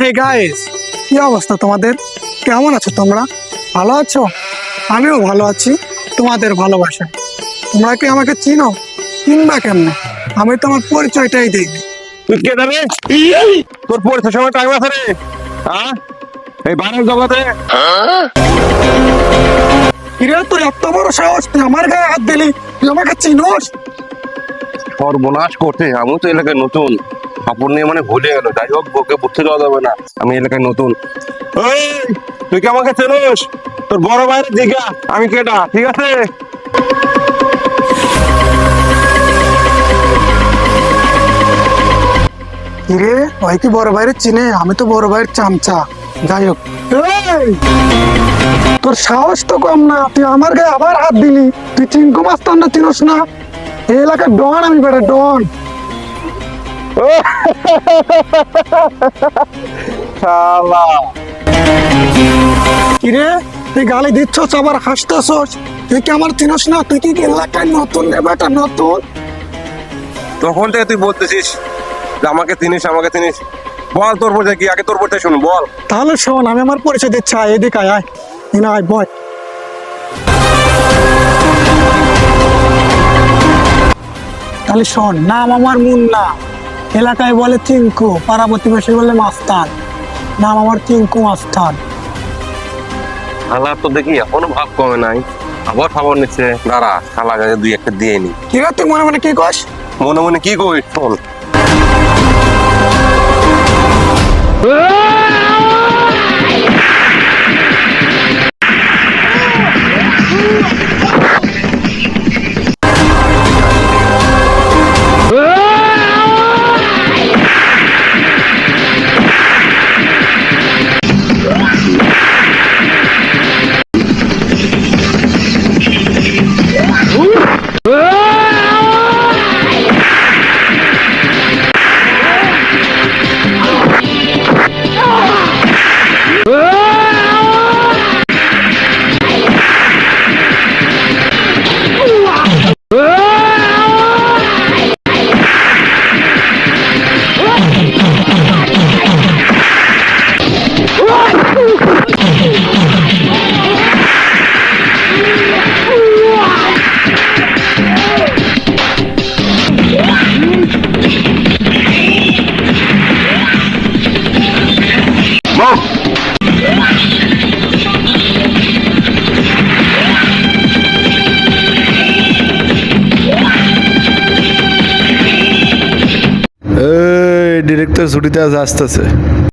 Hey guys কি অবস্থা তোমাদের? কেমন আছো তোমরা? ভালো আছো? আমিও ভালো আছি তোমাদের ভালোবাসা তোমরা কি আমাকে চিনো? চিনবা কেমন? আমি তোমার পরিচয়টাই দিই তুই কে তোর পরীক্ষার সময় টাইম আছে রে। হ্যাঁ এই বাইরের জগতে। কিরে তোর এত বড় সাহস? তুই আমার গায়ে হাত দিলি? তুই আমাকে চিনোস? সর্বনাশ করতে আমি তো এলাকায় নতুন। কাপড় নিয়ে মানে ভুলে গেল। যাই হোক ওকে বুঝতে দেওয়া যাবে না। আমি এলাকায় নতুন। তুই কি আমাকে চেনোস? তোর বড় ভাইয়ের দিঘা। আমি কেটা ঠিক আছে? ভাই কি বড় ভাইয়ের চিনে? আমি তো বড় ভাইয়ের চামচা। যাই হোক। তোর সাহস তো কম না। তুই আমার গায়ে আবার হাত দিলি। তুই চিনকু মাস্তান না চিনোস না। এই এলাকার ডন আমি বেটা, ডন। কিরে তুই গালি দিচ্ছস আবার হাসতেছস তুই কি আমার চিনোস না? তুই কি এলাকায় নতুন রে বেটা নতুন? তখন থেকে তুই বলতেছিস যে আমাকে চিনিস আমাকে চিনিস। বল তোর পরিচয় কি? আগে তোর পরিচয় শুন বল। তাহলে শোন আমি আমার পরিচয় দিচ্ছি আয় এদিকে আয় আয়। এনে আয় বয়। তাহলে শোন নাম আমার মুন্না। এলাকায় বলে চিঙ্কু পাড়া প্রতিবেশী বলে মাস্তান। নাম আমার চিঙ্কু মাস্তান। শালা তো দেখি এখনও ভাব কমে নাই। আবার খাবার নিচ্ছে দাঁড়া শালা গাছে দুই একটা দিয়ে নি। কি কর তুই মনে মনে কি কস? মনে মনে কি কই শোন এই ছুটিতে আজ আসতেছে।